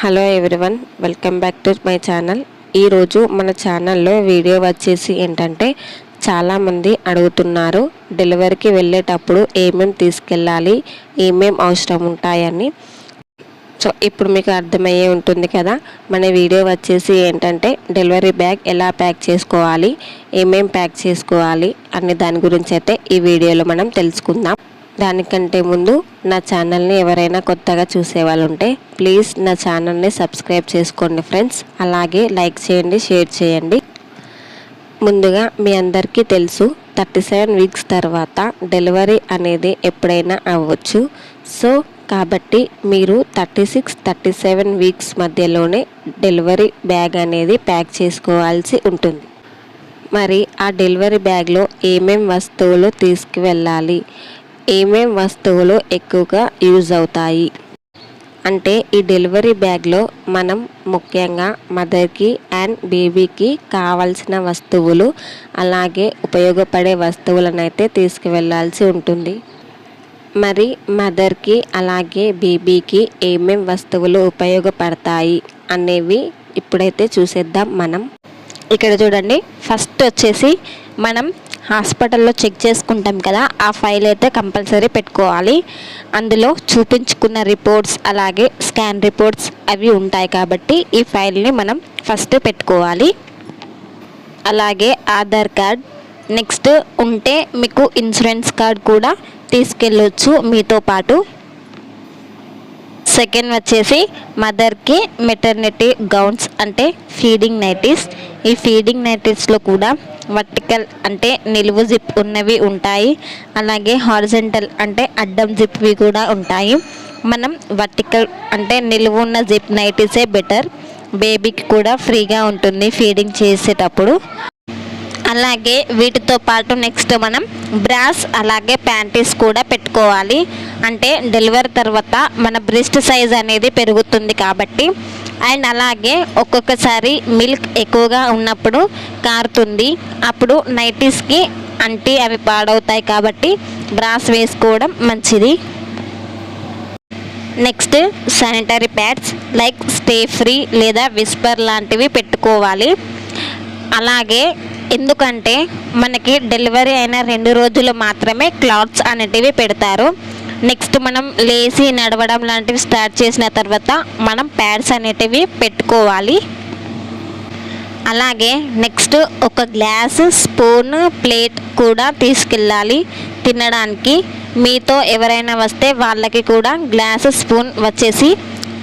Hello everyone welcome back to my channel ఈరోజు మన ఛానల్లో వీడియో వచ్చేసి ఏంటంటే చాలామంది అడుగుతున్నారు డెలివరీకి వెళ్ళేటప్పుడు ఏమేమి తీసుకెళ్ళాలి ఏమేం అవసరం ఉంటాయని. సో ఇప్పుడు మీకు అర్థమయ్యే ఉంటుంది కదా మన వీడియో వచ్చేసి ఏంటంటే డెలివరీ బ్యాగ్ ఎలా ప్యాక్ చేసుకోవాలి ఏమేం ప్యాక్ చేసుకోవాలి అనే దాని గురించి అయితే ఈ వీడియోలో మనం తెలుసుకుందాం. దానికంటే ముందు నా ఛానల్ని ఎవరైనా కొత్తగా చూసే వాళ్ళు ఉంటే ప్లీజ్ నా ఛానల్ని సబ్స్క్రైబ్ చేసుకోండి ఫ్రెండ్స్. అలాగే లైక్ చేయండి షేర్ చేయండి. ముందుగా మీ అందరికీ తెలుసు థర్టీ సెవెన్ వీక్స్ తర్వాత డెలివరీ అనేది ఎప్పుడైనా అవ్వచ్చు. సో కాబట్టి మీరు thirty six thirty seven weeks మధ్యలోనే డెలివరీ బ్యాగ్ అనేది ప్యాక్ చేసుకోవాల్సి ఉంటుంది. మరి ఆ డెలివరీ బ్యాగ్లో ఏమేం వస్తువులు తీసుకువెళ్ళాలి? ఏమేం వస్తువులు ఎక్కువగా యూజ్ అవుతాయి? అంటే ఈ డెలివరీ బ్యాగ్లో మనం ముఖ్యంగా మదర్కి అండ్ బేబీకి కావాల్సిన వస్తువులు అలాగే ఉపయోగపడే వస్తువులను అయితే తీసుకువెళ్ళాల్సి ఉంటుంది. మరి మదర్కి అలాగే బేబీకి ఏమేం వస్తువులు ఉపయోగపడతాయి అనేవి ఇప్పుడైతే చూసేద్దాం మనం. ఇక్కడ చూడండి ఫస్ట్ వచ్చేసి మనం హాస్పిటల్లో చెక్ చేసుకుంటాం కదా ఆ ఫైల్ అయితే కంపల్సరీ పెట్టుకోవాలి. అందులో చూపించుకున్న రిపోర్ట్స్ అలాగే స్కాన్ రిపోర్ట్స్ అవి ఉంటాయి కాబట్టి ఈ ఫైల్ని మనం ఫస్ట్ పెట్టుకోవాలి. అలాగే ఆధార్ కార్డ్ నెక్స్ట్ ఉంటే మీకు ఇన్సూరెన్స్ కార్డ్ కూడా తీసుకెళ్ళొచ్చు మీతో పాటు. సెకండ్ వచ్చేసి మదర్కి మెటర్నిటీ గౌన్స్ అంటే ఫీడింగ్ నైటీస్. ఈ ఫీడింగ్ నైటీస్లో కూడా వర్టికల్ అంటే నిలువు జిప్ ఉన్నవి ఉంటాయి. అలాగే హారిజెంటల్ అంటే అడ్డం జిప్వి కూడా ఉంటాయి. మనం వర్టికల్ అంటే నిలువు ఉన్న జిప్ నైటీసే బెటర్. బేబీకి కూడా ఫ్రీగా ఉంటుంది ఫీడింగ్ చేసేటప్పుడు. అలాగే వీటితో పాటు నెక్స్ట్ మనం బ్రాస్ అలాగే ప్యాంటీస్ కూడా పెట్టుకోవాలి. అంటే డెలివరీ తర్వాత మన బ్రెస్ట్ సైజ్ అనేది పెరుగుతుంది కాబట్టి. అండ్ అలాగే ఒక్కొక్కసారి మిల్క్ ఎక్కువగా ఉన్నప్పుడు కారుతుంది. అప్పుడు నైటీస్కి అంటే అవి పాడవుతాయి కాబట్టి బ్రాస్ వేసుకోవడం మంచిది. Next sanitary pads like Stayfree లేదా విస్పర్ లాంటివి పెట్టుకోవాలి. అలాగే ఎందుకంటే మనకి డెలివరీ అయిన రెండు రోజులు మాత్రమే క్లాత్స్ అనేటివి పెడతారు. నెక్స్ట్ మనం లేచి నడవడం లాంటివి స్టార్ట్ చేసిన తర్వాత మనం ప్యాడ్స్ అనేటివి పెట్టుకోవాలి. అలాగే నెక్స్ట్ ఒక గ్లాస్ స్పూన్ ప్లేట్ కూడా తీసుకెళ్ళాలి తినడానికి. మీతో ఎవరైనా వస్తే వాళ్ళకి కూడా గ్లాస్ స్పూన్ వచ్చేసి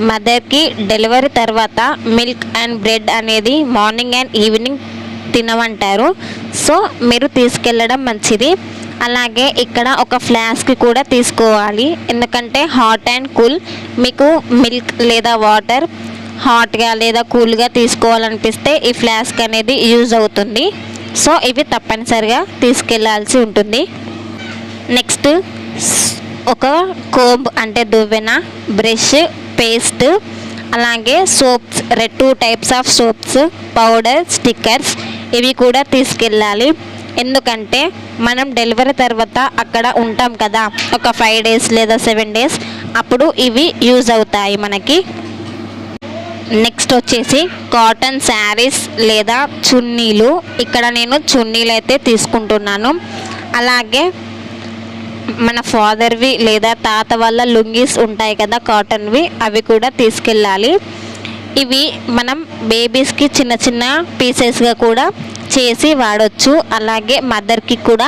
మదర్కి డెలివరీ తర్వాత మిల్క్ అండ్ బ్రెడ్ అనేది మార్నింగ్ అండ్ ఈవినింగ్ తినమంటారు. సో మీరు తీసుకెళ్ళడం మంచిది. అలాగే ఇక్కడ ఒక ఫ్లాస్క్ కూడా తీసుకోవాలి. ఎందుకంటే హాట్ అండ్ కూల్. మీకు మిల్క్ లేదా వాటర్ హాట్గా లేదా కూల్గా తీసుకోవాలనిపిస్తే ఈ ఫ్లాస్క్ అనేది యూజ్ అవుతుంది. సో ఇవి తప్పనిసరిగా తీసుకెళ్ళాల్సి ఉంటుంది. నెక్స్ట్ ఒక కోంబ్ అంటే దువ్వెన బ్రష్ పేస్ట్ అలాగే soaps red two types of soaps powder stickers ఇవి కూడా తీసుకెళ్ళాలి. ఎందుకంటే మనం డెలివరీ తర్వాత అక్కడ ఉంటాం కదా ఒక ఫైవ్ డేస్ లేదా సెవెన్ డేస్ అప్పుడు ఇవి యూజ్ అవుతాయి మనకి. నెక్స్ట్ వచ్చేసి కాటన్ శారీస్ లేదా చున్నీలు. ఇక్కడ నేను చున్నీలు అయితే తీసుకుంటున్నాను. అలాగే మన ఫాదర్వి లేదా తాత వాళ్ళ లుంగీస్ ఉంటాయి కదా కాటన్వి అవి కూడా తీసుకెళ్ళాలి. ఇవి మనం బేబీస్కి చిన్న చిన్న పీసెస్గా కూడా చేసి వాడచ్చు. అలాగే మదర్కి కూడా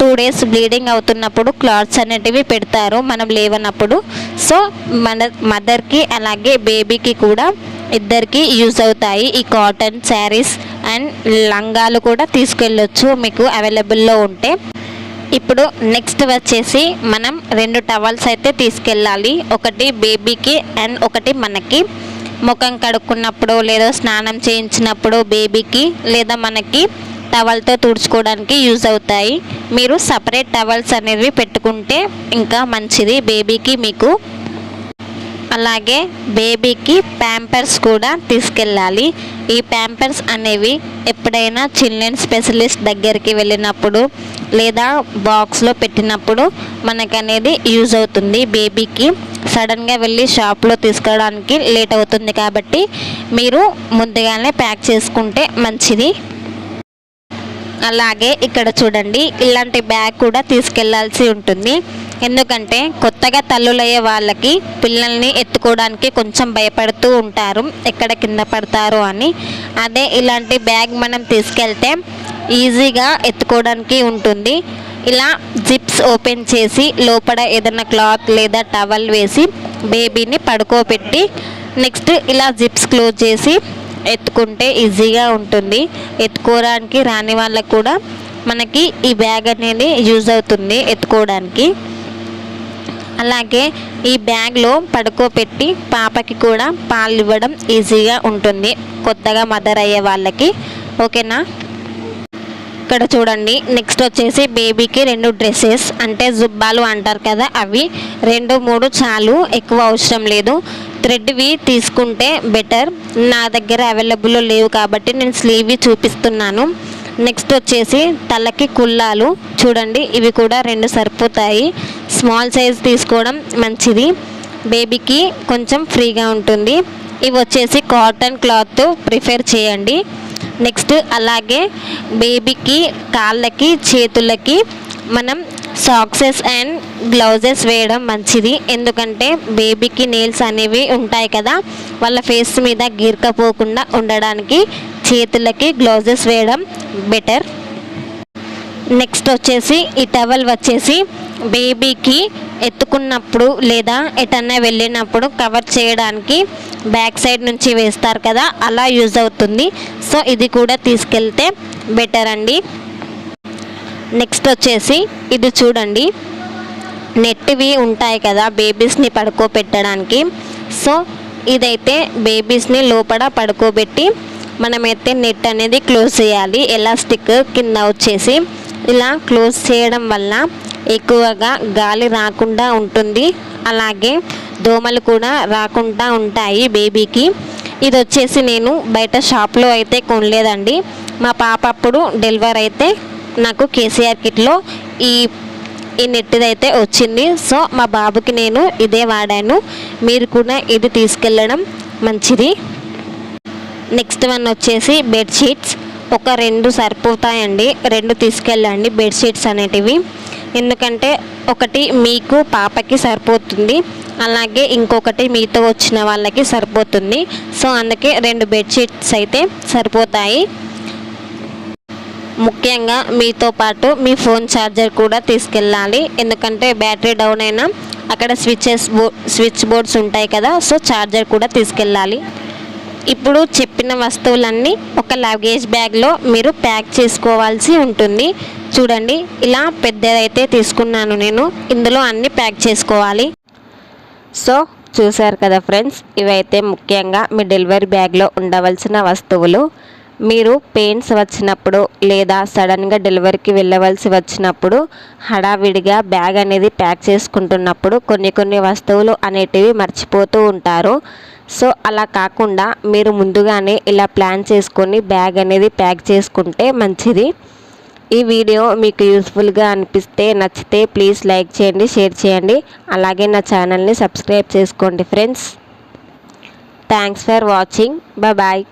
టూ డేస్ బ్లీడింగ్ అవుతున్నప్పుడు క్లాత్స్ అనేటివి పెడతారు మనం లేవనప్పుడు. సో మన మదర్కి అలాగే బేబీకి కూడా ఇద్దరికి యూజ్ అవుతాయి. ఈ కాటన్ శారీస్ అండ్ లంగాలు కూడా తీసుకెళ్ళొచ్చు మీకు అవైలబుల్లో ఉంటే. ఇప్పుడు నెక్స్ట్ వచ్చేసి మనం రెండు టవల్స్ అయితే తీసుకెళ్ళాలి. ఒకటి బేబీకి అండ్ ఒకటి మనకి. ముఖం కడుక్కున్నప్పుడు లేదా స్నానం చేయించినప్పుడు బేబీకి లేదా మనకి టవల్తో తుడుచుకోవడానికి యూజ్ అవుతాయి. మీరు సపరేట్ టవల్స్ అనేవి పెట్టుకుంటే ఇంకా మంచిది. బేబీకి మీకు అలాగే బేబీకి ప్యాంపర్స్ కూడా తీసుకెళ్ళాలి. ఈ ప్యాంపర్స్ అనేవి ఎప్పుడైనా చిల్డ్రన్ స్పెషలిస్ట్ దగ్గరికి వెళ్ళినప్పుడు లేదా బాక్స్లో పెట్టినప్పుడు మనకనేది యూజ్ అవుతుంది. బేబీకి సడన్గా వెళ్ళి షాప్లో తీసుకోవడానికి లేట్ అవుతుంది కాబట్టి మీరు ముందుగానే ప్యాక్ చేసుకుంటే మంచిది. అలాగే ఇక్కడ చూడండి ఇలాంటి బ్యాగ్ కూడా తీసుకెళ్ళాల్సి ఉంటుంది. ఎందుకంటే కొత్తగా తల్లులయ్యే వాళ్ళకి పిల్లల్ని ఎత్తుకోవడానికి కొంచెం భయపడుతూ ఉంటారు. ఎక్కడ కింద పడతారు అని. అదే ఇలాంటి బ్యాగ్ మనం తీసుకెళ్తే ఈజీగా ఎత్తుకోవడానికి ఉంటుంది. ఇలా జిప్స్ ఓపెన్ చేసి లోపల ఏదైనా క్లాత్ లేదా టవల్ వేసి బేబీని పడుకోబెట్టి నెక్స్ట్ ఇలా జిప్స్ క్లోజ్ చేసి ఎత్తుకుంటే ఈజీగా ఉంటుంది. ఎత్తుకోవడానికి రాని వాళ్ళకు కూడా మనకి ఈ బ్యాగ్ అనేది యూజ్ అవుతుంది ఎత్తుకోవడానికి. అలాగే ఈ బ్యాగ్లో పడుకోబెట్టి పాపకి కూడా పాలు ఇవ్వడం ఈజీగా ఉంటుంది. కొత్తగా మదర్ అయ్యే వాళ్ళకి. ఓకేనా? ఇక్కడ చూడండి. నెక్స్ట్ వచ్చేసి బేబీకి రెండు డ్రెస్సెస్. అంటే జుబ్బాలు అంటారు కదా అవి. రెండు మూడు చాలు ఎక్కువ అవసరం లేదు. థ్రెడ్వి తీసుకుంటే బెటర్. నా దగ్గర అవైలబుల్లో లేవు కాబట్టి నేను స్లీవ్వి చూపిస్తున్నాను. నెక్స్ట్ వచ్చేసి తలకి కుల్లాలు చూడండి ఇవి కూడా రెండు సరిపోతాయి. స్మాల్ సైజ్ తీసుకోవడం మంచిది. బేబీకి కొంచెం ఫ్రీగా ఉంటుంది. ఇవి వచ్చేసి కాటన్ క్లాత్ ప్రిఫర్ చేయండి. నెక్స్ట్ అలాగే బేబీకి కాళ్ళకి చేతులకి మనం సాక్సెస్ అండ్ గ్లౌజెస్ వేయడం మంచిది. ఎందుకంటే బేబీకి నెయిల్స్ అనేవి ఉంటాయి కదా వాళ్ళ ఫేస్ మీద గీర్కపోకుండా ఉండడానికి చేతులకి గ్లౌజెస్ వేయడం బెటర్ నెక్స్ట్ వచ్చేసి ఈ టవల్ వచ్చేసి బేబీకి ఎత్తుకున్నప్పుడు లేదా ఎటన్నా వెళ్ళినప్పుడు కవర్ చేయడానికి బ్యాక్ సైడ్ నుంచి వేస్తారు కదా అలా యూజ్ అవుతుంది. సో ఇది కూడా తీసుకెళ్తే బెటర్ అండి. నెక్స్ట్ వచ్చేసి ఇది చూడండి. నెట్వి ఉంటాయి కదా బేబీస్ని పడుకోబెట్టడానికి. సో ఇదైతే బేబీస్ని లోపల పడుకోబెట్టి మనమైతే నెట్ అనేది క్లోజ్ చేయాలి. ఎలాస్టిక్ కింద వచ్చేసి. ఇలా క్లోజ్ చేయడం వల్ల ఎక్కువగా గాలి రాకుండా ఉంటుంది. అలాగే దోమలు కూడా రాకుండా ఉంటాయి బేబీకి. ఇది వచ్చేసి నేను బయట షాప్లో అయితే కొనలేదండి. మా పాప అప్పుడు డెలివరీ అయితే నాకు కేసీఆర్ కిట్లో ఈ ఈ నెట్టిదైతే వచ్చింది. సో మా బాబుకి నేను ఇదే వాడాను. మీరు కూడా ఇది తీసుకెళ్ళడం మంచిది. నెక్స్ట్ వన్ వచ్చేసి బెడ్షీట్స్ ఒక రెండు సరిపోతాయండి. రెండు తీసుకెళ్ళండి బెడ్షీట్స్ అనేటివి. ఎందుకంటే ఒకటి మీకు పాపకి సరిపోతుంది అలాగే ఇంకొకటి మీతో వచ్చిన వాళ్ళకి సరిపోతుంది. సో అందుకే రెండు బెడ్షీట్స్ అయితే సరిపోతాయి. ముఖ్యంగా మీతో పాటు మీ ఫోన్ ఛార్జర్ కూడా తీసుకెళ్ళాలి. ఎందుకంటే బ్యాటరీ డౌన్ అయినా అక్కడ స్విచ్చెస్ బో స్విచ్ బోర్డ్స్ ఉంటాయి కదా సో ఛార్జర్ కూడా తీసుకెళ్ళాలి. ఇప్పుడు చెప్పిన వస్తువులన్నీ ఒక లగేజ్ బ్యాగ్లో మీరు ప్యాక్ చేసుకోవాల్సి ఉంటుంది. చూడండి ఇలా పెద్దదైతే తీసుకున్నాను నేను. ఇందులో అన్నీ ప్యాక్ చేసుకోవాలి. సో చూశారు కదా ఫ్రెండ్స్ ఇవైతే ముఖ్యంగా మీ డెలివరీ బ్యాగ్లో ఉండవలసిన వస్తువులు. మీరు పెయిన్స్ వచ్చినప్పుడు లేదా సడన్గా డెలివరీకి వెళ్ళవలసి వచ్చినప్పుడు హడావిడిగా బ్యాగ్ అనేది ప్యాక్ చేసుకుంటున్నప్పుడు కొన్ని కొన్ని వస్తువులు అనేటివి మర్చిపోతూ ఉంటారు. సో అలా కాకుండా మీరు ముందుగానే ఇలా ప్లాన్ చేసుకొని బ్యాగ్ అనేది ప్యాక్ చేసుకుంటే మంచిది. ఈ వీడియో మీకు యూస్ఫుల్గా అనిపిస్తే నచ్చితే ప్లీజ్ లైక్ చేయండి షేర్ చేయండి. అలాగే నా ఛానల్ని సబ్స్క్రైబ్ చేసుకోండి friends. Thanks for watching. Bye